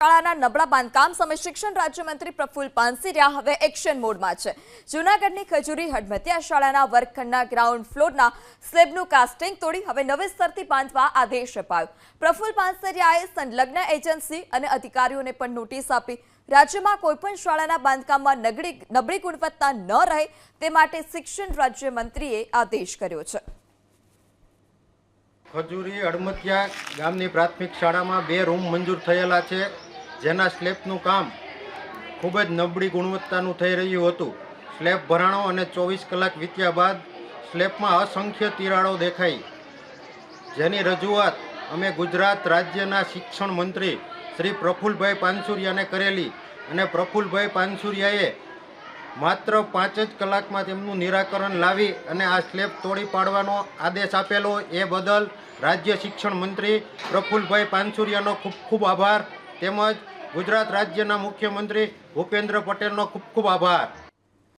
નબળા બાંધકામ સામે શિક્ષણ રાજ્યમંત્રી પ્રફુલ પાનસીરિયા હવે એક્શન મોડમાં છે. જૂનાગઢની ખજૂરી હડમતિયા શાળાના વર્ગખંડના ગ્રાઉન્ડ ફ્લોરના સ્લેબનું કાસ્ટિંગ તોડી હવે નવેસરથી બાંધવા આદેશ અપાયો. પ્રફુલ પાનસરિયાએ સંલગ્ન એજન્સી અને અધિકારીઓને પણ નોટિસ આપી. રાજ્યમાં કોઈપણ શાળાના બાંધકામમાં નગડી, નબળી ગુણવત્તા ન રહે તે માટે શિક્ષણ રાજ્યમંત્રીએ આદેશ કર્યો છે. ખજૂરી અડમતિયા ગામની પ્રાથમિક શાળામાં બે રૂમ મંજૂર થયેલા છે. જેના સ્લેબનું કામ ખૂબ જ નબળી ગુણવત્તાનું થઈ રહ્યું હતું. સ્લેબ ભરાણો અને ચોવીસ કલાક વીત્યા બાદ સ્લેબમાં અસંખ્ય તિરાડો દેખાઈ. જેની રજૂઆત અમે ગુજરાત રાજ્યના શિક્ષણ મંત્રી શ્રી પ્રફુલભાઈ પાનસુરિયાને કરેલી અને પ્રફુલભાઈ પાનસુરિયાએ માત્ર પાંચ જ કલાકમાં તેમનું નિરાકરણ લાવી અને આ સ્લેબ તોડી પાડવાનો આદેશ આપેલો એ બદલ રાજ્ય શિક્ષણ મંત્રી પ્રફુલભાઈ પાનસુરિયાનો ખૂબ ખૂબ આભાર. તેમજ ગુજરાત રાજ્યના મુખ્યમંત્રી ભૂપેન્દ્ર પટેલનો ખૂબ ખૂબ આભાર.